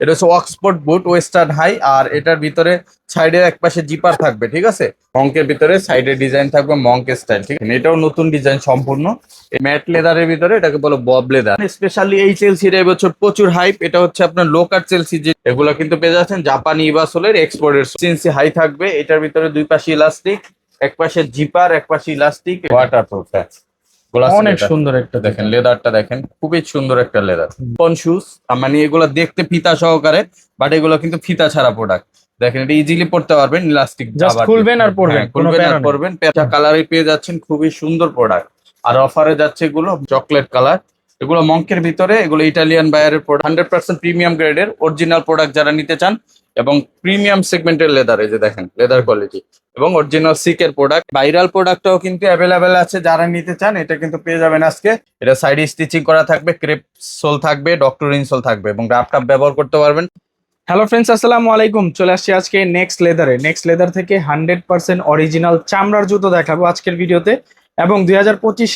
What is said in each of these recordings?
এটা হচ্ছে Oxford boot western high আর এটার ভিতরে সাইডের এক পাশে জিপার থাকবে, ঠিক আছে? মঙ্কের ভিতরে সাইডে ডিজাইন থাকবে মঙ্ক স্টাইল ঠিক আছে? এটাও নতুন ডিজাইন সম্পূর্ণ। ম্যাট লেদারের ভিতরে এটাকে বলো বব লেদার স্পেশালি এই চেলসির এবছর প্রচুর হাইপ এটা হচ্ছে আপনার লোকার চেলসি যে এগুলো কিন্তু পেয়ে যাচ্ছেন জাপানি ইভাসোলের এক্সপোর্টের চেলসি হাই থাকবে, এটার ভিতরে দুই পাশে ইলাস্টিক এক পাশে জিপার এক পাশে ইলাস্টিক ওয়াটার প্রুফ অনেক সুন্দর একটা দেখেন লেদারটা দেখেন খুবই সুন্দর একটা লেদার কোন শুজ মানে এগুলো দেখতে ফিতা সহকারে বাট এগুলো কিন্তু ফিতা ছাড়া প্রোডাক্ট দেখেন এটা ইজিলি পড়তে পারবেন ইলাস্টিক খুলবেন আর পরবেন, কোনো খুলবেন আর। পরবেন। পেঁচা কালারে পেয়ে যাচ্ছেন খুবই সুন্দর প্রোডাক্ট আর অফারে যাচ্ছে এগুলো চকলেট কালার এগুলো মঙ্কের ভিতরে এগুলো ইটালিয়ান বায়ারের প্রোডাক্ট হান্ড্রেড পার্সেন্ট প্রিমিয়াম গ্রেডের অরিজিনাল প্রোডাক্ট যারা নিতে চান এবং প্রিমিয়াম সেগমেন্টের লেদার যে দেখেন লেদার কোয়ালিটি এবং অরিজিনাল সিকের প্রোডাক্ট ভাইরাল প্রোডাক্টটাও কিন্তু অ্যাভেলেবেল আছে, যারা নিতে চান, এটা কিন্তু পেয়ে যাবেন আজকে। এটা সাইডে স্টিচিং করা থাকবে ক্রেপ সোল থাকবে ডক্টর ইনসোল থাকবে এবং রাফটাপ ব্যবহার করতে পারবেন। হ্যালো ফ্রেন্ডস আসসালামু আলাইকুম। চলে আসছি আজকে নেক্সট লেদারে নেক্সট লেদার থেকে হান্ড্রেড পার্সেন্ট অরিজিনাল চামড়ার জুতো দেখাবো আজকের ভিডিওতে এবং দুই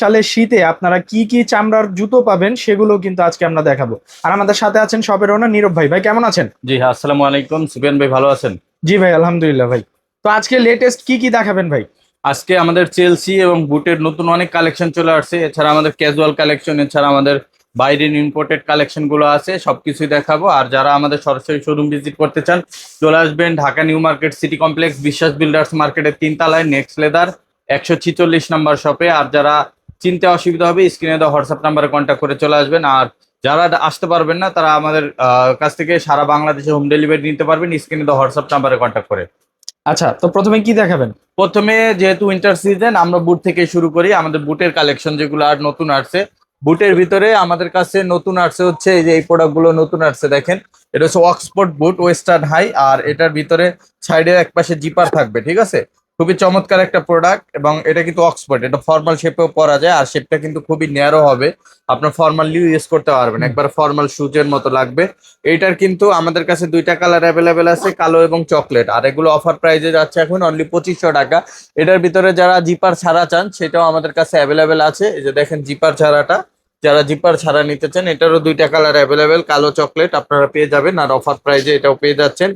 সালে শীতে আপনারা কি কি চামড়ার জুতো পাবেন সেগুলো কিন্তু আজকে আমরা দেখাবো। আর আমাদের সাথে আছেন শপের ওনার নীরব ভাই। ভাই কেমন আছেন? জি হ্যাঁ আসসালামু আলাইকুম। সুফিয়ান ভাই ভালো আছেন? জি ভাই আলহামদুলিল্লাহ ভাই। তো আজকে লেটেস্ট কি কি দেখাবেন ভাই? আজকে আমাদের চেলসি এবং বুটের নতুন অনেক কালেকশন চলে আসছে। এছাড়া আমাদের ক্যাজুয়াল কালেকশন এছাড়া আমাদের বাইরের ইম্পোর্টেড কালেকশনগুলো আছে সবকিছুই দেখাবো। আর যারা আমাদের সরাসরি শোরুম ভিজিট করতে চান চলে আসবেন Dhaka New Market City Complex Biswas builders মার্কেটের তিনতলায় নেক্সট লেদার একশো ছিচল্লিশ নাম্বার শপে আর যারা চিনতে অসুবিধা হবে স্ক্রিনে দেওয়া হোয়াটসঅ্যাপ নাম্বারে কন্ট্যাক্ট করে চলে আসবেন। আর যারা আসতে পারবেন না তারা আমাদের কাছ থেকে সারা বাংলাদেশে হোম ডেলিভারি নিতে পারবেন স্ক্রিনে দেওয়া হোয়াটসঅ্যাপ নাম্বারে কন্ট্যাক্ট করে। আচ্ছা তো প্রথমে কি দেখাবেন? প্রথমে যেহেতু উইন্টার সিজন আমরা বুট থেকে শুরু করি। আমাদের বুটের কালেকশন যেগুলো আর নতুন আসছে বুটের ভিতরে আমাদের কাছে নতুন আসছে হচ্ছে এই যে এই প্রোডাক্টগুলো নতুন আসছে দেখেন। এটা হচ্ছে অক্সফোর্ড বুট ওয়েস্টার্ন হাই আর এটার ভিতরে সাইডের এক পাশে জিপার থাকবে ঠিক আছে? খুবই চমৎকার একটা প্রোডাক্ট এবং এটা কিন্তু অক্সফোর্ড এটা ফর্মাল শেপেও পরা যায় আর শেপটা কিন্তু খুবই ন্যারো হবে। আপনার ফর্মালি ইউজ করতে পারবেন একবার ফর্মাল শুজের মতো লাগবে। এইটার কিন্তু আমাদের কাছে দুইটা কালার অ্যাভেলেবেল আছে কালো এবং চকলেট আর এগুলো অফার প্রাইজে যাচ্ছে এখন অনলি পঁচিশশো টাকা। এটার ভিতরে যারা জিপার ছাড়া চান সেটাও আমাদের কাছে অ্যাভেলেবেল আছে। এই যে দেখেন জিপার ছাড়াটা যারা জিপার ছাড়া নিতে চান এটারও দুইটা কালার অ্যাভেলেবেল কালো চকলেট আপনারা পেয়ে যাবেন। আর অফার প্রাইজে এটাও পেয়ে যাচ্ছেন।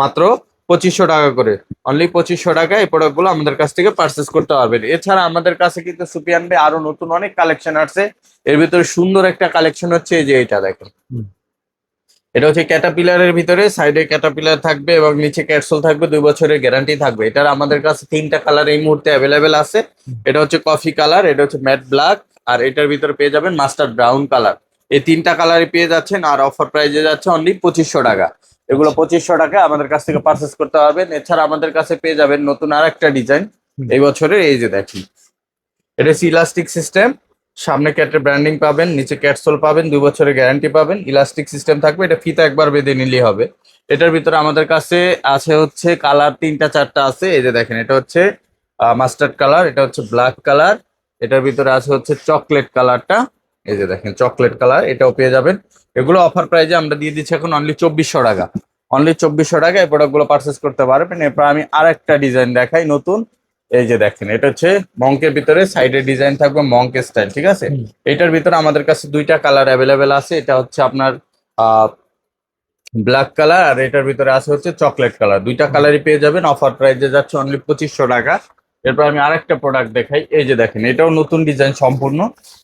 মাত্র পঁচিশশো টাকা করে। অনলি পঁচিশশো টাকা এই প্রোডাক্টগুলো আমাদের কাছ থেকে পারচেস করতে পারবেন। এছাড়া আমাদের কাছে কিন্তু সুপিয়ান ভাই আরও নতুন অনেক কালেকশন আছে এর ভিতরে সুন্দর একটা কালেকশন হচ্ছে এই যে এটা দেখেন। এটা হচ্ছে ক্যাটাপিলারের ভিতরে সাইডে ক্যাটাপিলার থাকবে এবং নিচে ক্যাটসোল থাকবে দুই বছরের গ্যারান্টি থাকবে। এটার আমাদের কাছে তিনটা কালার এই মুহূর্তে অ্যাভেলেবেল আছে। এটা হচ্ছে কফি কালার এটা হচ্ছে ম্যাট ব্ল্যাক আর এটার ভিতরে পেয়ে যাবেন মাস্টার ব্রাউন কালার এই তিনটা কালারই পেয়ে যাচ্ছেন আর অফার প্রাইজে যাচ্ছে অনলি পঁচিশশো টাকা। এগুলো পঁচিশশো টাকা আমাদের কাছ থেকে পারচেস করতে পারবেন। এছাড়া আমাদের কাছে পেয়ে যাবেন নতুন আর একটা ডিজাইন এই বছরের এই যে দেখি এটা ইলাস্টিক সিস্টেম সামনে ক্যাটের ব্র্যান্ডিং পাবেন নিচে ক্যাটসোল পাবেন দুই বছরের গ্যারান্টি পাবেন। ইলাস্টিক সিস্টেম থাকবে এটা ফিতা একবার বেঁধে নিলেই হবে। এটার ভিতরে আমাদের কাছে আছে হচ্ছে কালার তিনটা চারটা আছে। এই যে দেখেন এটা হচ্ছে মাস্টার্ড কালার এটা হচ্ছে ব্ল্যাক কালার এটার ভিতরে আছে হচ্ছে চকলেট কালারটা এই যে দেখেন চকলেট কালার এটাও পেয়ে যাবেন। এগুলো অফার প্রাইজে আমরা দিয়ে দিচ্ছি এখন অনলি চব্বিশশো টাকা। অনলি চব্বিশশো টাকা এই প্রোডাক্টগুলো পারচেস করতে পারবেন। এরপর আমি আর একটা ডিজাইন দেখাই নতুন। এই যে দেখেন এটা হচ্ছে মঙ্কের ভিতরে সাইডে ডিজাইন থাকবে মঙ্ক স্টাইল ঠিক আছে? এটার ভিতরে আমাদের কাছে দুইটা কালার অ্যাভেলেবেল আছে। এটা হচ্ছে আপনার ব্ল্যাক কালার আর এটার ভিতরে আছে হচ্ছে চকলেট কালার দুইটা কালারই পেয়ে যাবেন। অফার প্রাইসে যাচ্ছে অনলি পঁচিশশো টাকা। এরপর আমি আরেকটা প্রোডাক্ট দেখাই। এই যে দেখেন, এটাও নতুন ডিজাইন সম্পূর্ণ।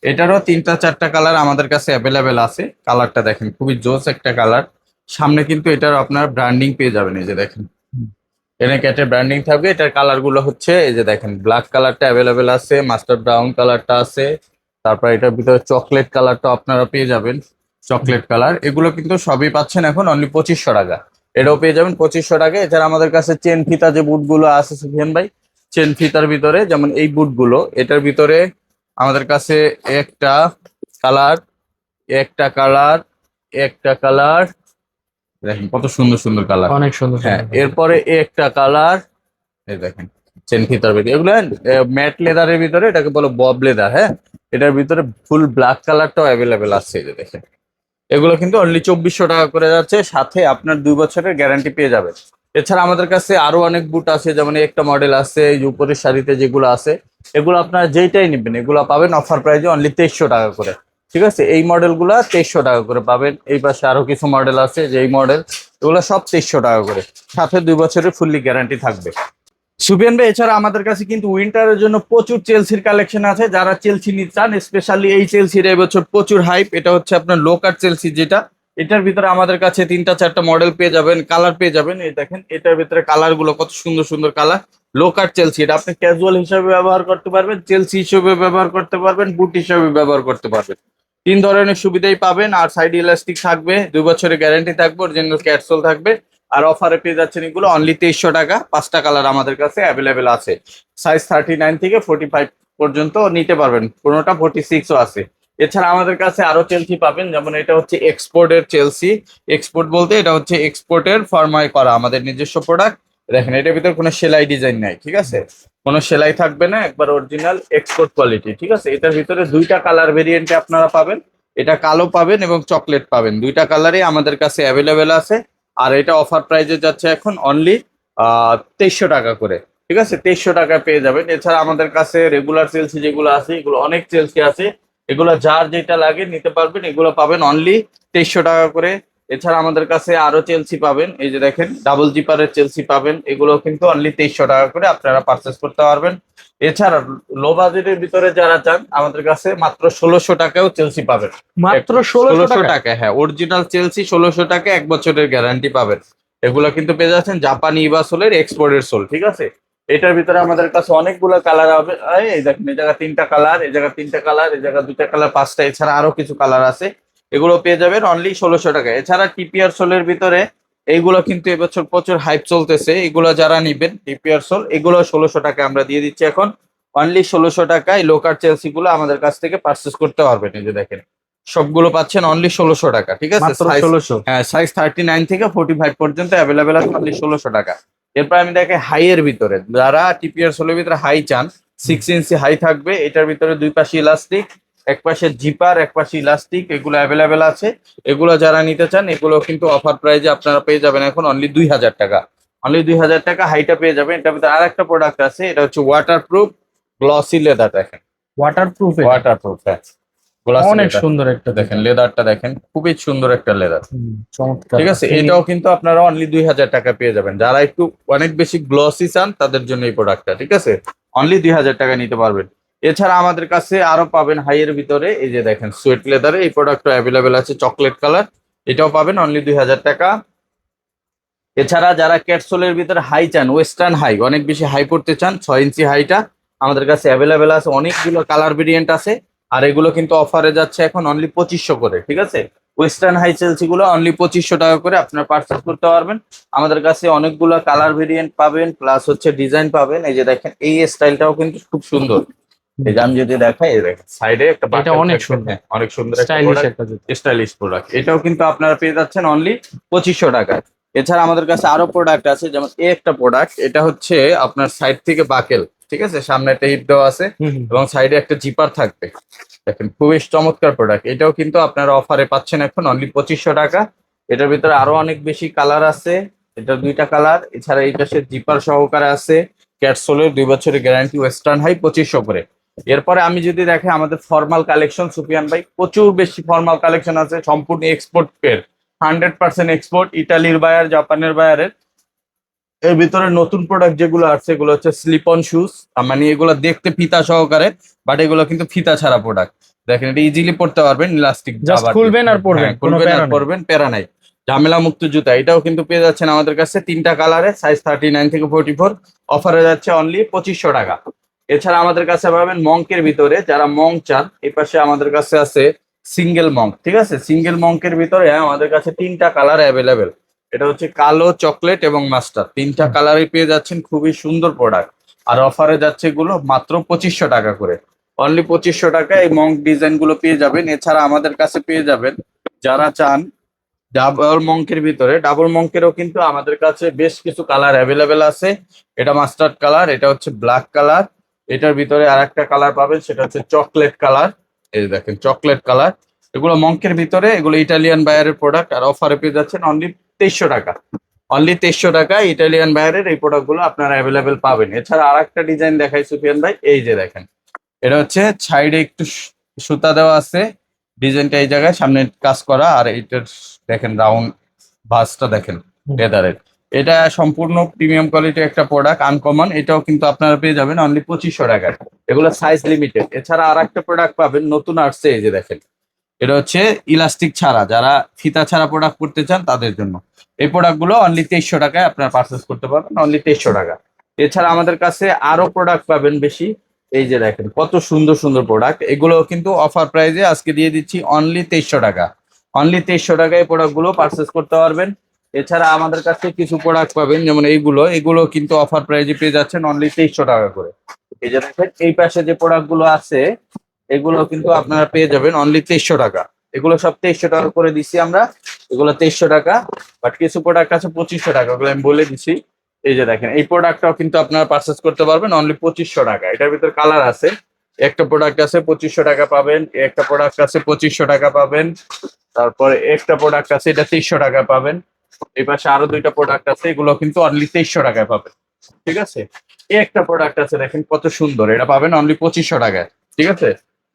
এটারও তিনটা চারটা কালার আমাদের কাছে অ্যাভেলেবেল আছে। কালারটা দেখেন, খুবই জোস একটা কালার সামনে কিন্তু এটার আপনার ব্র্যান্ডিং পেয়ে যাবেন, এই যে দেখেন। এনে ক্যাটের ব্র্যান্ডিং থাকবে। এটার কালারগুলো হচ্ছে, এই যে দেখেন ব্ল্যাক কালারটা অ্যাভেলেবেল আছে মাস্টার ব্রাউন কালারটা আছে। তারপর এটার ভিতরে চকলেট কালারটা আপনারা পেয়ে যাবেন চকলেট কালার এগুলো কিন্তু সবই পাচ্ছেন এখন অনলি পঁচিশশো টাকা। এটাও পেয়ে যাবেন পঁচিশশো টাকা এছাড়া আমাদের কাছে চেন ফিতা যে বুটগুলো আছে, সুফিয়ান ভাই চেন ফিতার ভিতরে যেমন এই বুটগুলো এটার ভিতরে আমাদের কাছে একটা কালার একটা কালার একটা কালার। দেখেন কত সুন্দর সুন্দর কালার। অনেক সুন্দর হ্যাঁ এরপরে একটা কালার এই দেখেন চেন ফিতার ভিতরে। এগুলো ম্যাট লেদারের ভিতরে এটাকে বলো বব লেদার হ্যাঁ? এটার ভিতরে ফুল ব্ল্যাক কালারটাও অ্যাভেলেবেল আছে এই যে দেখেন। এগুলো কিন্তু অনলি চব্বিশশো টাকা করে যাচ্ছে সাথে আপনার দুই বছরের গ্যারান্টি পেয়ে যাবেন। এছাড়া আমাদের কাছে আরও অনেক বুট আছে, যেমন একটা মডেল আছে, এই উপরের শাড়িতে যেগুলো আছে, এগুলো আপনারা যেইটাই নেবেন, এগুলো পাবেন অফার প্রাইজে অনলি তেইশশো টাকা করে। ঠিক আছে? এই মডেলগুলা তেইশশো টাকা করে পাবেন। এই পাশে আরও কিছু মডেল আছে যে এই মডেল এগুলো সব তেইশশো টাকা করে। সাথে দুই বছরের ফুললি গ্যারান্টি থাকবে। সুবিয়ান ভাই, এছাড়া আমাদের কাছে কিন্তু উইন্টারের জন্য প্রচুর চেলসির কালেকশন আছে। যারা চেলসি নিতে চান স্পেশালি এই চেলসির এবছর প্রচুর হাইপ এটা হচ্ছে আপনার লোকার চেলসি যেটা। এটার ভিতরে আমাদের কাছে তিনটা, চারটা মডেল পেয়ে যাবেন কালার পেয়ে যাবেন। এই দেখেন, এটার ভিতরে কালারগুলো কত সুন্দর সুন্দর কালার লোকার চেলসি এটা আপনি ক্যাজুয়াল হিসেবে ব্যবহার করতে পারবেন চেলসি হিসেবে ব্যবহার করতে পারবেন বুট হিসেবে ব্যবহার করতে পারবেন। তিন ধরনের সুবিধাই পাবেন, আর সাইড ইলাস্টিক থাকবে, দুই বছরের গ্যারান্টি থাকবে অরিজিনাল ক্যাটসোল থাকবে। আর অফারে পেয়ে যাচ্ছেন এগুলো অনলি তেইশশো টাকা, পাঁচটা কালার আমাদের কাছে অ্যাভেলেবেল আছে। সাইজ থার্টি নাইন থেকে ফোর্টি ফাইভ পর্যন্ত নিতে পারবেন, কোনোটা ফোর্টি সিক্সও আছে। এছাড়া আমাদের কাছে আরও চেলসি পাবেন, যেমন এটা হচ্ছে এক্সপোর্টের চেলসি এক্সপোর্ট বলতে এটা হচ্ছে এক্সপোর্টের ফার্মায় করা, আমাদের নিজস্ব প্রোডাক্ট দেখেন, এটার ভিতরে কোনো সেলাই ডিজাইন নাই, ঠিক আছে? কোনো সেলাই থাকবে না, একবার অরিজিনাল এক্সপোর্ট কোয়ালিটি ঠিক আছে? এটার ভিতরে দুইটা কালার ভেরিয়েন্টে আপনারা পাবেন। এটা কালো পাবেন এবং চকলেট পাবেন। দুইটা কালারই আমাদের কাছে অ্যাভেলেবেল আছে। আর এটা অফার প্রাইজে যাচ্ছে এখন অনলি তেইশশো টাকা করে, ঠিক আছে? তেইশশো টাকা পেয়ে যাবেন। এছাড়া আমাদের কাছে রেগুলার চেলসি যেগুলো আছে, এগুলো অনেক চেলসি আছে। এগুলো যার যেটা লাগে নিতে পারবেন। এগুলো পাবেন অনলি তেইশশো টাকা করে। এছাড়া আমাদের কাছে আরও চেলসি পাবেন। এই যে দেখেন ডাবল জিপারের চেলসি পাবেন। এগুলো কিন্তু অনলি তেইশশো টাকা করে আপনারা পারচেস করতে পারবেন। এছাড়া লো বাজেটের ভিতরে যারা চান আমাদের কাছে মাত্র ষোলোশো টাকাও চেলসি পাবেন। মাত্র ষোলোশো টাকা? হ্যাঁ। অরিজিনাল চেলসি ষোলোশো টাকা এক বছরের গ্যারান্টি পাবেন। এগুলো কিন্তু পেয়ে যাচ্ছেন জাপানি ইবাসোলের এক্সপোর্টের সোল ঠিক আছে? এটার ভিতরে আমাদের কাছে অনেকগুলো কালার হবে। এই, দেখেন এই জায়গা তিনটা কালার এই জায়গা তিনটা কালার এই জায়গা দুটা কালার পাঁচটা এছাড়া আরও কিছু কালার আছে। এগুলো পেয়ে যাবেন অনলি ষোলোশো টাকা। এছাড়া টিপিআর সোলের ভিতরে এইগুলো কিন্তু এবছর প্রচুর হাইপ চলতেছে। এগুলো যারা নিবেন টিপিআর সোল এগুলো ষোলোশো টাকা আমরা দিয়ে দিচ্ছি এখন। অনলি ষোলোশো টাকায় লোকার চেলসি গুলো আমাদের কাছ থেকে পারচেস করতে পারবেন। এই যে দেখেন সবগুলো পাচ্ছেন অনলি ষোলোশো টাকা ঠিক আছে? ষোলোশো। হ্যাঁ সাইজ থার্টি নাইন থেকে ফোর্টি ফাইভ পর্যন্ত অ্যাভেলেবেল আছে অনলি ষোলোশো টাকা। এরপর আমি দেখে হাই এর ভিতরে। যারা টিপিআর সোলের ভিতরে হাই চান সিক্স ইঞ্চি হাই থাকবে এটার ভিতরে দুই পাশে ইলাস্টিক এক পাশে জিপার এক পাশে ইলাস্টিক এগুলো অ্যাভেলেবেল আছে। এগুলো যারা নিতে চান এগুলো কিন্তু অফার প্রাইজে আপনারা পেয়ে যাবেন এখন অনলি দুই হাজার টাকা। অনলি দুই হাজার টাকা হাইটা পেয়ে যাবেন। এটার ভিতরে আর একটা প্রোডাক্ট আছে এটা হচ্ছে ওয়াটার প্রুফ গ্লসি লেদার দেখেন। ওয়াটার প্রুফ ওয়াটার প্রুফ হ্যাঁ। অনেক সুন্দর একটা দেখেন লেদারটা দেখেন খুবই সুন্দর একটা লেদার চমৎকার। ঠিক আছে এটাও কিন্তু আপনারা অনলি দুই হাজার টাকা পেয়ে যাবেন। যারা একটু অনেক বেশি গ্লসি চান তাদের জন্য এই প্রোডাক্টটা ঠিক আছে? অনলি দুই হাজার টাকা নিতে পারবেন। এছাড়া আমাদের কাছে আরও পাবেন হাই এর ভিতরে এই যে দেখেন সুয়েট লেদারে এই প্রোডাক্টটা অ্যাভেলেবেল আছে চকলেট কালার এটাও পাবেন অনলি দুই হাজার টাকা। এছাড়া যারা ক্যাটসোলের ভিতরে হাই চান ওয়েস্টার্ন হাই অনেক বেশি হাই পড়তে চান ছয় ইঞ্চি হাইটা আমাদের কাছে অ্যাভেলেবেল আছে। অনেকগুলো কালার ভেরিয়েন্ট আছে। আর এগুলো কিন্তু অফারে যাচ্ছে এখন অনলি পঁচিশশো করে ঠিক আছে? ওয়েস্টার্ন হাই চেলসি গুলো অনলি পঁচিশশো টাকা করে আপনার পার্চেস করতে পারবেন। আমাদের কাছে অনেকগুলো কালার ভেরিয়েন্ট পাবেন প্লাস হচ্ছে ডিজাইন পাবেন। এই যে দেখেন এই স্টাইলটাও কিন্তু খুব সুন্দর। এই যে আমি যদি দেখাই এই দেখেন সাইডে একটা এটা অনেক সুন্দর। হ্যাঁ, অনেক সুন্দর স্টাইলিশ প্রোডাক্ট এটাও কিন্তু আপনারা পেয়ে যাচ্ছেন অনলি পঁচিশশো টাকায়। এছাড়া আমাদের কাছে আরও প্রোডাক্ট আছে যেমন এই একটা প্রোডাক্ট এটা হচ্ছে আপনার সাইড থেকে বাকেল ঠিক আছে? সামনে একটা হিপ দেওয়া আছে। এবং সাইডে একটা জিপার থাকবে। দেখেন খুবই চমৎকার প্রোডাক্ট এটাও কিন্তু আপনারা অফারে পাচ্ছেন এখন অনলি পঁচিশশো টাকা। এটার ভিতরে আরও অনেক বেশি কালার আছে। এটা দুইটা কালার এছাড়া এই পাশে জিপার সহকারে আছে। ক্যাটসোলের দুই বছরের গ্যারান্টি ওয়েস্টার্ন হাই পঁচিশশো করে। এরপরে আমি যদি দেখে আমাদের ফর্মাল কালেকশন সুফিয়ান ভাই প্রচুর বেশি ফর্মাল কালেকশন আছে। সম্পূর্ণ এক্সপোর্ট পের হান্ড্রেড পার্সেন্ট এক্সপোর্ট ইটালির বায়ার জাপানের বায়ারের এর ভিতরে নতুন প্রোডাক্ট যেগুলো আছে এগুলো হচ্ছে স্লিপ অন শুজ মানে এগুলো দেখতে ফিতা সহকারে বাট এগুলো কিন্তু ফিতা ছাড়া প্রোডাক্ট দেখেন এটা ইজিলি পড়তে পারবেন ইলাস্টিক খুলবেন আর পরবেন, খুলবেন আর নেই। পরবেন প্যারা নাই। ঝামেলা মুক্ত জুতা এটাও কিন্তু পেয়ে যাচ্ছেন আমাদের কাছে তিনটা কালারে সাইজ থার্টি নাইন থেকে ফোর্টি ফোর অফারে যাচ্ছে অনলি পঁচিশশো টাকা। এছাড়া আমাদের কাছে পাবেন মঙ্কের ভিতরে যারা মঙ্ক চান এই পাশে আমাদের কাছে আছে সিঙ্গেল মঙ্ক ঠিক আছে? সিঙ্গেল মঙ্কের ভিতরে আমাদের কাছে তিনটা কালার অ্যাভেলেবেল এটা হচ্ছে কালো চকলেট এবং মাস্টার তিনটা কালারই পেয়ে যাচ্ছেন, খুবই সুন্দর প্রোডাক্ট আর অফারে যাচ্ছে এগুলো মাত্র পঁচিশশো টাকা করে। অনলি পঁচিশশো টাকা এই মঙ্ক ডিজাইনগুলো পেয়ে যাবেন। এছাড়া আমাদের কাছে পেয়ে যাবেন, যারা চান ডাবল মঙ্কের ভিতরে। ডাবল মঙ্কেরও কিন্তু আমাদের কাছে বেশ কিছু কালার অ্যাভেলেবেল আছে। এটা মাস্টার্ড কালার এটা হচ্ছে ব্ল্যাক কালার এটার ভিতরে আর একটা কালার পাবেন, সেটা হচ্ছে চকলেট কালার এই দেখেন চকলেট কালার এগুলো মঙ্কের ভিতরে, এগুলো ইটালিয়ান বায়ারের প্রোডাক্ট আর অফারে পেয়ে যাচ্ছেন অনলি তেইশশো টাকা। অনলি তেইশশো টাকা ইটালিয়ান বায়ারের এই প্রোডাক্টগুলো আপনারা অ্যাভেলেবেল পাবেন। এছাড়া আর একটা ডিজাইন দেখাই সুফিয়ান ভাই এই যে দেখেন। এটা হচ্ছে সাইডে একটু সুতা দেওয়া আছে। ডিজাইনটা এই জায়গায় সামনে কাজ করা আর এটার দেখেন রাউন্ড ভাসটা দেখেন লেদারের এটা সম্পূর্ণ প্রিমিয়াম কোয়ালিটির একটা প্রোডাক্ট আনকমন এটাও কিন্তু আপনারা পেয়ে যাবেন অনলি পঁচিশশো টাকায়। এগুলো সাইজ লিমিটেড এছাড়া আর একটা প্রোডাক্ট পাবেন নতুন আসছে এই যে দেখেন। এটা হচ্ছে ইলাস্টিক ছাড়া। যারা ফিতা ছাড়া প্রোডাক্ট করতে চান তাদের জন্য। এই প্রোডাক্টগুলো অনলি তেইশশো টাকায় আপনারা পারচেস করতে পারবেন অনলি তেইশশো টাকা। এছাড়া আমাদের কাছে আরও প্রোডাক্ট পাবেন বেশি। এই যে দেখেন, কত সুন্দর সুন্দর প্রোডাক্ট এগুলো কিন্তু অফার প্রাইজে আজকে দিয়ে দিচ্ছি অনলি তেইশশো টাকা। অনলি তেইশশো টাকায় প্রোডাক্টগুলো পারচেস করতে পারবেন। এছাড়া আমাদের কাছে কিছু প্রোডাক্ট পাবেন, যেমন এইগুলো। এগুলো কিন্তু অফার প্রাইজে পেয়ে যাচ্ছেন অনলি তেইশশো টাকা করে। এই যে দেখেন, এই পাশে যে প্রোডাক্টগুলো আছে, এগুলো কিন্তু আপনারা পেয়ে যাবেন অনলি তেইশশো টাকা। এগুলো সব তেইশশো টাকা করে দিচ্ছি আমরা। এগুলো তেইশশো টাকা বাট কিছু প্রোডাক্ট আছে পঁচিশশো টাকা, ওগুলো আমি বলে দিছি। এই যে দেখেন, এই প্রোডাক্টটাও কিন্তু আপনারা পারচেস করতে পারবেন অনলি পঁচিশশো টাকা। এটার ভিতর কালার আছে। একটা প্রোডাক্ট আছে পঁচিশশো টাকা পাবেন, একটা প্রোডাক্ট আছে পঁচিশশো টাকা পাবেন, তারপরে একটা প্রোডাক্ট আছে এটা তেইশশো টাকা পাবেন। এই পাশে আরও দুইটা প্রোডাক্ট আছে, এগুলো কিন্তু অনলি তেইশশো টাকায় পাবেন। ঠিক আছে? এই একটা প্রোডাক্ট আছে, দেখেন কত সুন্দর, এটা পাবেন অনলি পঁচিশশো টাকায়। ঠিক আছে?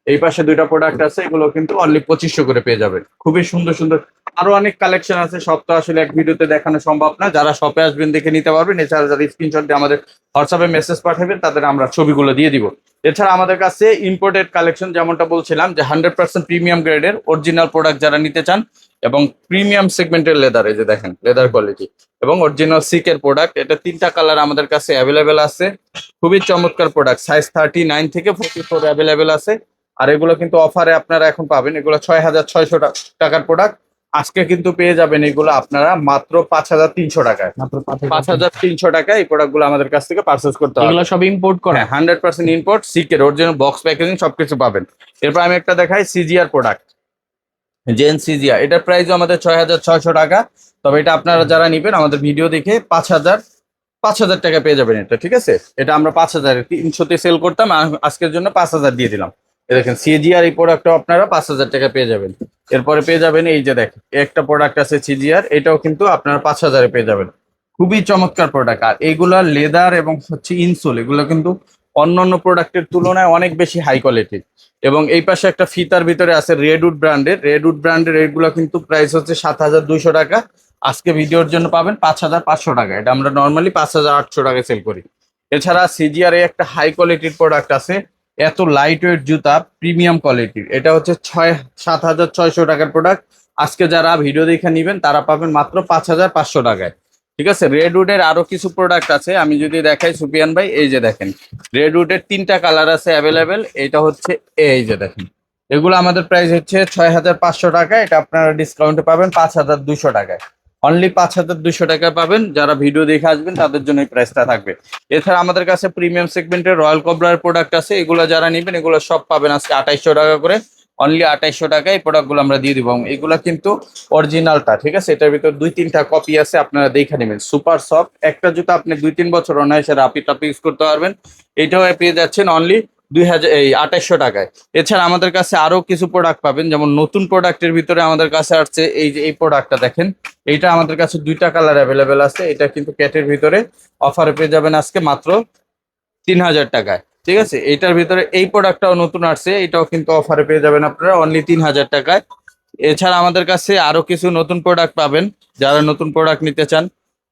এই পাশে দুইটা প্রোডাক্ট আছে, এগুলো কিন্তু অনলি পঁচিশশো করে পেয়ে যাবেন। খুবই সুন্দর সুন্দর আরও অনেক কালেকশন আছে, সব তো আসলে এক ভিডিওতে দেখানো সম্ভব না। যারা শপে আসবেন দেখে নিতে পারবেন, এছাড়া যারা স্ক্রিনশট দিয়ে আমাদের হোয়াটসঅ্যাপে মেসেজ পাঠাবেন, তাদের আমরা ছবিগুলো দিয়ে দিব। এছাড়া আমাদের কাছে ইম্পোর্টেড কালেকশন যেমনটা বলছিলাম, যে হান্ড্রেড পার্সেন্ট প্রিমিয়াম গ্রেডের অরিজিনাল প্রোডাক্ট যারা নিতে চান, এবং প্রিমিয়াম সেগমেন্টের লেদার এই যে দেখেন লেদার কোয়ালিটি এবং অরিজিনাল সিকের প্রোডাক্ট এটা তিনটা কালার আমাদের কাছে অ্যাভেলেবেল আছে। খুবই চমৎকার প্রোডাক্ট সাইজ থার্টি নাইন থেকে ফোর্টি ফোর অ্যাভেলেবেল আছে। আর এগুলো কিন্তু অফারে আপনারা এখন পাবেন, এগুলো ছয় হাজার ছয়শো টাকার প্রোডাক্ট আজকে কিন্তু পেয়ে যাবেন এগুলো আপনারা মাত্র পাঁচ হাজার তিনশো টাকায়। মাত্র পাঁচ হাজার তিনশো। টাকায় এই প্রোডাক্টগুলো আমাদের কাছ থেকে পারচেস করতে হবে। এগুলো সব ইম্পোর্ট করা। হান্ড্রেড পার্সেন্ট ইম্পোর্ট সিকের ওর জন্য বক্স প্যাকেজিং সবকিছু পাবেন। এরপর আমি একটা দেখাই সিজিআর প্রোডাক্ট জেন সিজিআর এটার প্রাইসও আমাদের ছয় হাজার ছয়শো টাকা। তবে এটা আপনারা যারা নিবেন আমাদের ভিডিও দেখে পাঁচ হাজার পাঁচ হাজার টাকা পেয়ে যাবেন এটা ঠিক আছে? এটা আমরা পাঁচ হাজার তিনশোতে সেল করতাম আজকের জন্য পাঁচ হাজার দিয়ে দিলাম। দেখেন সিজিআর এই প্রোডাক্টটাও আপনারা পাঁচ হাজার টাকা পেয়ে যাবেন। এরপরে পেয়ে যাবেন এই যে দেখেন একটা প্রোডাক্ট আছে সিজিআর এটাও কিন্তু আপনারা পাঁচ হাজারে পেয়ে যাবেন। খুবই চমৎকার প্রোডাক্ট আর এইগুলা লেদার এবং হচ্ছে ইনসোল এগুলো কিন্তু অন্যান্য প্রোডাক্টের তুলনায় অনেক বেশি হাই কোয়ালিটির এবং এই পাশে একটা ফিতার ভিতরে আছে রেডউড ব্র্যান্ডের রেডউড ব্র্যান্ডের এইগুলো কিন্তু প্রাইস হচ্ছে সাত হাজার দুইশো টাকা। আজকে ভিডিওর জন্য পাবেন পাঁচ হাজার পাঁচশো টাকা। এটা আমরা নর্মালি পাঁচ হাজার আটশো টাকায় সেল করি। এছাড়া সিজিআর এ একটা হাই কোয়ালিটির প্রোডাক্ট আছে এত লাইট ওয়েট জুতা প্রিমিয়াম কোয়ালিটির এটা হচ্ছে ছয়, সাত হাজার ছয়শো টাকার প্রোডাক্ট আজকে যারা ভিডিও দেখে নেবেন, তারা পাবেন মাত্র পাঁচ হাজার পাঁচশো টাকায়। ঠিক আছে? রেডউডের আরও কিছু প্রোডাক্ট আছে। আমি যদি দেখাই সুপিয়ান ভাই, এই যে দেখেন। রেডউডের তিনটা কালার আছে অ্যাভেলেবেল এটা হচ্ছে, এই যে দেখেন। এগুলো আমাদের প্রাইস হচ্ছে ছয় হাজার পাঁচশো টাকা। এটা আপনারা ডিসকাউন্টে পাবেন পাঁচ হাজার দুইশো টাকায়। অনলি পাঁচ হাজার দুশো টাকায় পাবেন। যারা ভিডিও দেখে আসবেন, তাদের জন্য এই প্রাইসটা থাকবে। এছাড়া আমাদের কাছে প্রিমিয়াম সেগমেন্টের রয়্যাল কবরার প্রোডাক্ট আছে। এগুলো যারা নেবেন, এগুলো সব পাবেন আজকে আঠাইশশো টাকা করে। অনলি আঠাইশশো টাকায় এই প্রোডাক্টগুলো আমরা দিয়ে দিব। এবং এগুলো কিন্তু অরিজিনালটা ঠিক আছে? এটার ভিতর দুই তিনটা কপি আছে, আপনারা দেখে নেবেন। সুপার সফট একটা জুতো আপনি দুই তিন বছর অনায়াসে রাপি টাপি ইউজ করতে পারবেন। এটাও পেয়ে যাচ্ছেন অনলি দুই হাজার এই আঠাইশশো টাকায়। এছাড়া আমাদের কাছে আরও কিছু প্রোডাক্ট পাবেন, যেমন নতুন প্রোডাক্টের ভিতরে আমাদের কাছে আসছে এই যে, এই প্রোডাক্টটা দেখেন। এইটা আমাদের কাছে দুইটা কালার অ্যাভেলেবেল আছে, এটা কিন্তু ক্যাটের ভিতরে অফারে পেয়ে যাবেন আজকে মাত্র তিন হাজার টাকায়। ঠিক আছে? এইটার ভিতরে এই প্রোডাক্টটাও নতুন আসছে, এটাও কিন্তু অফারে পেয়ে যাবেন আপনারা অনলি তিন হাজার টাকায়। এছাড়া আমাদের কাছে আরও কিছু নতুন প্রোডাক্ট পাবেন, যারা নতুন প্রোডাক্ট নিতে চান।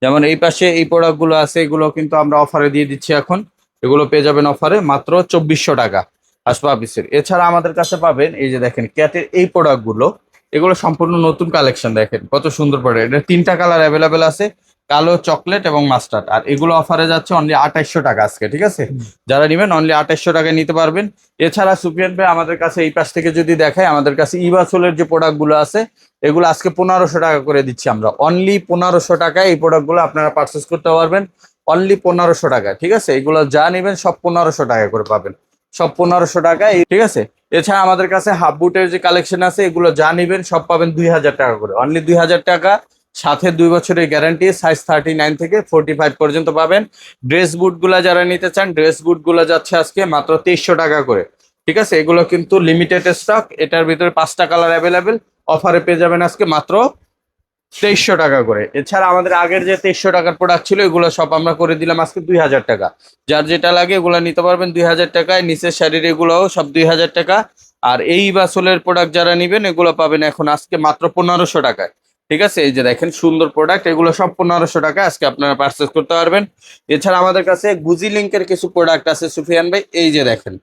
যেমন এই পাশে এই প্রোডাক্টগুলো আছে, এগুলো কিন্তু আমরা অফারে দিয়ে দিচ্ছি এখন। এগুলো পেয়ে যাবেন অফারে মাত্র চব্বিশশো টাকা আসবা অফিসের। এছাড়া আমাদের কাছে পাবেন এই যে দেখেন ক্যাটের এই প্রোডাক্টগুলো এগুলো সম্পূর্ণ নতুন কালেকশন দেখেন কত সুন্দর প্রোডাক্ট এটা তিনটা কালার অ্যাভেলেবেল আছে কালো চকলেট এবং মাস্টার্ড আর এগুলো অফারে যাচ্ছে অনলি আঠাইশশো টাকা আজকে ঠিক আছে? যারা নেবেন অনলি আঠাইশশো টাকায় নিতে পারবেন। এছাড়া সুপিয়ান ভাই আমাদের কাছে এই পাশ থেকে যদি দেখায় আমাদের কাছে ইভাসোলের যে প্রোডাক্টগুলো আছে এগুলো আজকে পনেরোশো টাকা করে দিচ্ছি আমরা। অনলি পনেরোশো টাকায় এই প্রোডাক্টগুলো আপনারা পারচেস করতে পারবেন। অনলি পনেরোশো টাকা, ঠিক আছে? এগুলো যা নেবেন সব পনেরোশো টাকা করে পাবেন। সব পনেরোশো টাকা ঠিক আছে? এছাড়া আমাদের কাছে হাফ বুটের যে কালেকশন আছে, এগুলো যা নেবেন সব পাবেন দুই হাজার টাকা করে। অনলি দুই হাজার টাকা, সাথে দুই বছরের গ্যারান্টি সাইজ থার্টি নাইন থেকে ফোর্টি ফাইভ পর্যন্ত পাবেন। ড্রেস বুটগুলা যারা নিতে চান ড্রেস বুটগুলো যাচ্ছে আজকে মাত্র তেইশশো টাকা করে। ঠিক আছে? এগুলো কিন্তু লিমিটেড স্টক এটার ভিতরে পাঁচটা কালার অ্যাভেলেবেল অফারে পেয়ে যাবেন আজকে মাত্র তেইশশো টাকা করে। এছাড়া আমাদের আগের যে তেইশশো টাকার প্রোডাক্ট ছিল, এগুলো সব আমরা করে দিলাম আজকে দুই হাজার টাকা। যার যেটা লাগে এগুলো নিতে পারবেন দুই হাজার টাকায়। নিচের শাড়ির এগুলোও সব দুই হাজার টাকা। আর এই বাসলের প্রোডাক্ট যারা নেবেন, এগুলো পাবেন এখন আজকে মাত্র পনেরোশো টাকায়। ঠিক আছে? এই যে দেখেন সুন্দর প্রোডাক্ট এগুলো সব পনেরোশো টাকা আজকে আপনারা পারচেস করতে পারবেন। এছাড়া আমাদের কাছে গুজি লিঙ্কের কিছু প্রোডাক্ট আছে, সুফিয়ান ভাই। এই যে দেখেন,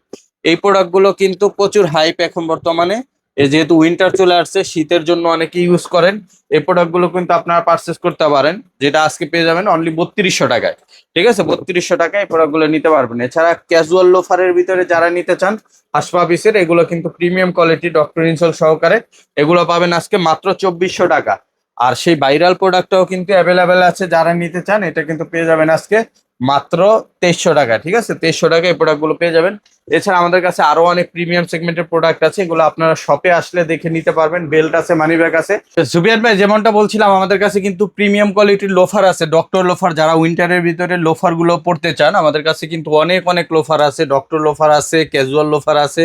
এই প্রোডাক্টগুলো কিন্তু প্রচুর হাইপ এখন বর্তমানে। এ যেহেতু উইন্টার চলে আসছে, শীতের জন্য অনেকে ইউজ করেন। এই প্রোডাক্টগুলো কিন্তু আপনারা পারচেস করতে পারেন, যেটা আজকে পেয়ে যাবেন অনলি বত্রিশশো টাকায়। ঠিক আছে? বত্রিশশো টাকায় এই প্রোডাক্টগুলো নিতে পারবেন। এছাড়া ক্যাজুয়াল লোফারের ভিতরে যারা নিতে চান হাসপাবিসের এগুলো কিন্তু প্রিমিয়াম কোয়ালিটি ডক্টর ইনসল সহকারে এগুলো পাবেন আজকে মাত্র চব্বিশশো টাকা। আর সেই ভাইরাল প্রোডাক্টটাও কিন্তু অ্যাভেলেবেল আছে, যারা নিতে চান, এটা কিন্তু পেয়ে যাবেন আজকে মাত্র তেইশশো টাকা। ঠিক আছে? তেইশশো টাকা এই প্রোডাক্টগুলো পেয়ে যাবেন। এছাড়া আমাদের কাছে আরও অনেক প্রিমিয়াম সেগমেন্টের প্রোডাক্ট আছে এগুলো আপনারা শপে আসলে দেখে নিতে পারবেন বেল্ট আছে মানি ব্যাগ আছে। সুবিয়ান ভাই যেমনটা বলছিলাম আমাদের কাছে কিন্তু প্রিমিয়াম কোয়ালিটির লোফার আছে ডক্টর লোফার যারা উইন্টারের ভিতরে লোফারগুলো পড়তে চান আমাদের কাছে কিন্তু অনেক অনেক লোফার আছে ডক্টর লোফার আছে ক্যাজুয়াল লোফার আছে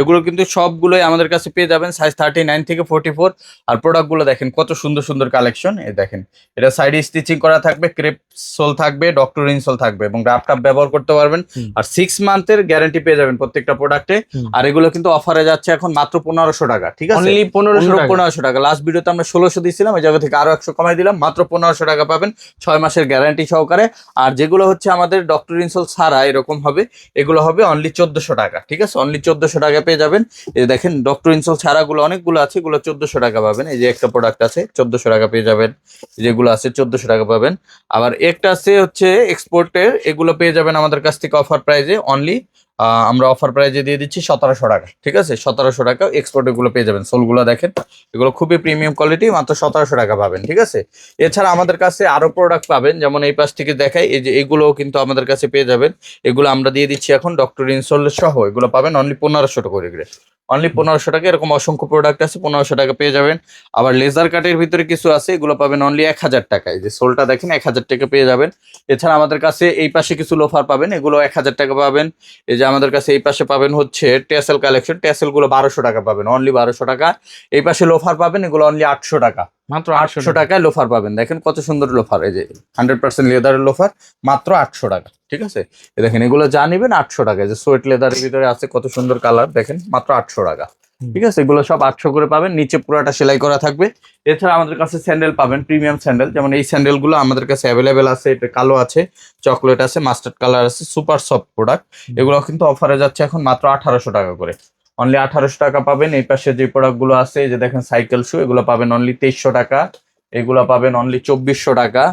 এগুলো কিন্তু সবগুলোই আমাদের কাছে পেয়ে যাবেন সাইজ থার্টি নাইন থেকে ফোর্টি ফোর আর প্রোডাক্টগুলো দেখেন কত সুন্দর সুন্দর কালেকশন এ দেখেন। এটা সাইডে স্টিচিং করা থাকবে ক্রেপ সোল থাকবে ডক্টর ইনসোল থাকবে এবং রাপ টাপ ব্যবহার করতে পারবেন। আর সিক্স মান্থের গ্যারান্টি পেয়ে যাবেন। প্রত্যেকটা প্রোডাক্টে আর এগুলো কিন্তু অফারে যাচ্ছে এখন মাত্র পনেরোশো টাকা ঠিক আছে? অনলি পনেরোশো পনেরোশো টাকা। লাস্ট ভিডিওতে আমরা ষোলোশো দিয়েছিলাম এই জায়গা থেকে আরও একশো কমাই দিলাম মাত্র পনেরোশো টাকা পাবেন ছয় মাসের গ্যারান্টি সহকারে। আর যেগুলো হচ্ছে আমাদের ডক্টর ইনসোল ছাড়া এরকম হবে এগুলো হবে অনলি চোদ্দশো টাকা ঠিক আছে? অনলি চোদ্দশো টাকা পেয়ে যাবেন। এই দেখেন ডক্টর ইনসোল ছাড়াগুলো অনেকগুলো আছে এগুলো চোদ্দশো টাকা পাবেন। এই যে একটা প্রোডাক্ট আছে চোদ্দশো টাকা পেয়ে যাবেন। যেগুলো আছে চোদ্দশো টাকা পাবেন। আবার একটা আছে হচ্ছে এক্সপোর্টের এগুলো পেয়ে যাবেন আমাদের কাছ থেকে অফার প্রাইজে অনলি আমরা অফার প্রাইজে দিয়ে দিচ্ছি সতেরোশো টাকা, ঠিক আছে? সতেরোশো টাকা এক্সপোর্ট এগুলো পেয়ে যাবেন সোলগুলো দেখেন। এগুলো খুবই প্রিমিয়াম কোয়ালিটি মাত্র সতেরোশো টাকা পাবেন, ঠিক আছে? এছাড়া আমাদের কাছে আরও প্রোডাক্ট পাবেন, যেমন এই পাশ থেকে দেখায় এই যে এগুলোও কিন্তু আমাদের কাছে পেয়ে যাবেন। এগুলো আমরা দিয়ে দিচ্ছি এখন ডক্টর ইনসোল সহ, এগুলো পাবেন অনলি পনেরোশো টাকা করে। অনলি পনেরোশো টাকা, এরকম অসংখ্য প্রোডাক্ট আছে, পনেরোশো টাকা পেয়ে যাবেন। আবার লেজার কাটের ভিতরে কিছু আছে, এগুলো পাবেন অনলি এক হাজার টাকায়। যে সোলটা দেখেন, এক হাজার টাকা পেয়ে যাবেন। এছাড়া আমাদের কাছে এই পাশে কিছু লোফার পাবেন, এগুলো এক হাজার টাকা পাবেন। এই যে আমাদের কাছে এই পাশে পাবেন হচ্ছে টেসেল কালেকশন টেসেলগুলো বারোশো টাকা পাবেন অনলি বারোশো টাকা। এই পাশে লোফার পাবেন, এগুলো অনলি আটশো টাকা। মাত্র আটশো টাকায় লোফার পাবেন। দেখেন কত সুন্দর লোফার। এই যে হান্ড্রেড পার্সেন্ট লেদারের লোফার মাত্র আটশো টাকা ঠিক আছে? দেখেন এগুলো যা নেবেন আটশো টাকা। যে সোয়েট লেদারের ভিতরে আছে কত সুন্দর কালার দেখেন মাত্র আটশো টাকা ঠিক আছে? এগুলো সব আটশো করে পাবেন। নিচে পুরাটা সেলাই করা থাকবে। এছাড়া আমাদের কাছে স্যান্ডেল পাবেন প্রিমিয়াম স্যান্ডেল যেমন এই স্যান্ডেলগুলো আমাদের কাছে অ্যাভেলেবেল আছে এটা কালো আছে চকলেট আছে মাস্টার্ড কালার আছে সুপার সফট প্রোডাক্ট এগুলো কিন্তু অফারে যাচ্ছে এখন মাত্র আঠারোশো টাকা করে। অনলি আঠারোশো টাকা পাবেন। এই পাশে যে প্রোডাক্টগুলো আছে যে দেখেন সাইকেল শু এগুলো পাবেন অনলি তেইশশো টাকা। এগুলো পাবেন অনলি চব্বিশশো টাকা।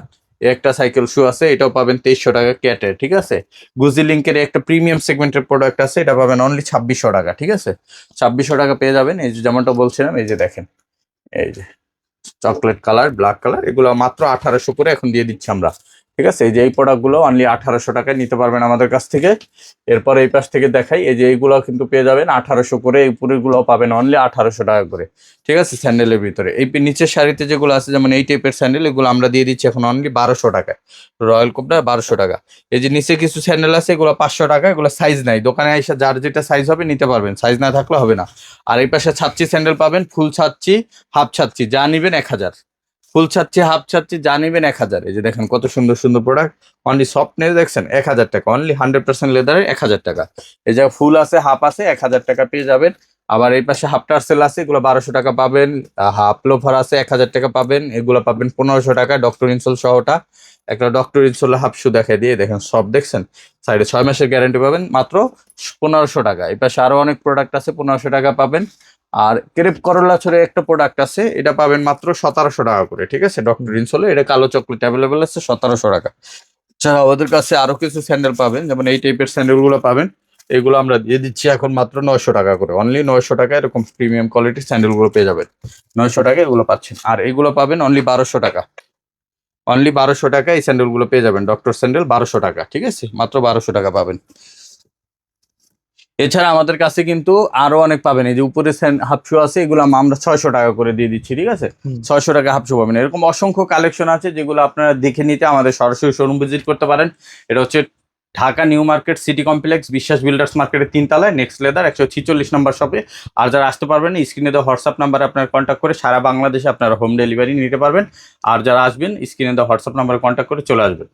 একটা সাইকেল শু আছে, এটাও পাবেন তেইশশো টাকা ক্যাটে, ঠিক আছে? গুজি লিঙ্কের একটা প্রিমিয়াম সেগমেন্টের প্রোডাক্ট আছে, এটা পাবেন অনলি ছাব্বিশশো টাকা, ঠিক আছে? ছাব্বিশশো টাকা পেয়ে যাবেন, এই যে যেমনটা বলছিলাম, এই যে দেখেন, এই যে চকলেট কালার ব্ল্যাক কালার এগুলো মাত্র আঠারোশো করে এখন দিয়ে দিচ্ছি আমরা। ঠিক আছে? এই যে এই প্রোডাক্টগুলো অনলি আঠারোশো টাকায় নিতে পারবেন আমাদের কাছ থেকে। এরপর এই পাশ থেকে দেখাই, এই যে এইগুলো কিন্তু পেয়ে যাবেন আঠারোশো করে, এই উপরেগুলো পাবেন অনলি আঠারোশো টাকা করে। ঠিক আছে? স্যান্ডেলের ভিতরে। এই নিচের শাড়িতে যেগুলো আছে, যেমন এই টাইপের স্যান্ডেল এগুলো আমরা দিয়ে দিচ্ছি এখন অনলি বারোশো টাকায়। রয়্যাল কোপটা বারোশো টাকা। এই যে নিচে কিছু স্যান্ডেল আছে, এগুলো পাঁচশো টাকা, এগুলো সাইজ নাই। দোকানে এসে যার যেটা সাইজ হবে নিতে পারবেন। সাইজ না থাকলে হবে না। আর এই পাশে ছাচ্ছি স্যান্ডেল পাবেন, ফুল ছাচ্ছি হাফ ছাচ্ছি যা নিবেন এক হাজার। ফুল ছাড়ছি, হাফ ছাড়ছি, যা নিবেন এক হাজার। যে দেখেন কত সুন্দর সুন্দর প্রোডাক্ট অনলি সফটনেস দেখছেন? এক হাজার টাকা। অনলি হান্ড্রেড পার্সেন্ট লেদারের এক হাজার টাকা। এই যে ফুল আছে, হাফ আছে, এক হাজার টাকা পেয়ে যাবেন। আবার এই পাশে হাফ টার্সেল আছে, এগুলো বারোশো টাকা পাবেন। হাফ লোফার আছে, এক হাজার টাকা পাবেন। এগুলো পাবেন পনেরোশো টাকা। ডক্টর ইনসোল সহটা একটা ডক্টর ইনসোল হাফ শু দেখে দিয়ে দেখেন সব দেখছেন? সাইডে ছয় মাসের গ্যারান্টি পাবেন। মাত্র পনেরোশো টাকা। এই পাশে আরও অনেক প্রোডাক্ট আছে, পনেরোশো টাকা পাবেন। আর ক্রেপ করলা ছড়ে একটা প্রোডাক্ট আছে, এটা পাবেন মাত্র সতেরোশো টাকা করে, ঠিক আছে? ডক্টর ইনসোলে এটা কালো চকলেট অ্যাভেলেবেল আছে, সতেরোশো টাকা। এছাড়া ওদের কাছে আরও কিছু স্যান্ডেল পাবেন, যেমন এই টাইপের স্যান্ডেলগুলো পাবেন, এগুলো আমরা দিয়ে দিচ্ছি এখন মাত্র নয়শো টাকা করে। অনলি নয়শো টাকা এরকম প্রিমিয়াম কোয়ালিটির স্যান্ডেলগুলো পেয়ে যাবেন। নয়শো টাকা এগুলো পাচ্ছেন। আর এগুলো পাবেন অনলি বারোশো টাকা। অনলি বারোশো টাকা এই স্যান্ডেলগুলো পেয়ে যাবেন। ডক্টর স্যান্ডেল বারোশো টাকা, ঠিক আছে? মাত্র বারোশো টাকা পাবেন। এছাড়া আমাদের কাছে কিন্তু আরও অনেক পাবেন। এই যে উপরে হাফ শু আছে এগুলো আমরা ছয়শো টাকা করে দিয়ে দিচ্ছি ঠিক আছে? ছয়শো টাকা হাফ শু পাবেন। এরকম অসংখ্য কালেকশন আছে যেগুলো আপনারা দেখে নিতে আমাদের সরাসরি শোরুম ভিজিট করতে পারেন। এটা হচ্ছে Dhaka new market city complex Biswas builders মার্কেটের তিনতলায় নেক্সট লেদার একশো ছিচল্লিশ নম্বর শপে আর যারা আসতে পারবেন স্ক্রিনে দেওয়া হোয়াটসঅ্যাপ নাম্বারে আপনার কন্ট্যাক্ট করে সারা বাংলাদেশে আপনারা হোম ডেলিভারি নিতে পারবেন। আর যারা আসবেন স্ক্রিনে দেওয়া হোয়াটসঅ্যাপ নাম্বারে কন্ট্যাক্ট করে চলে আসবেন।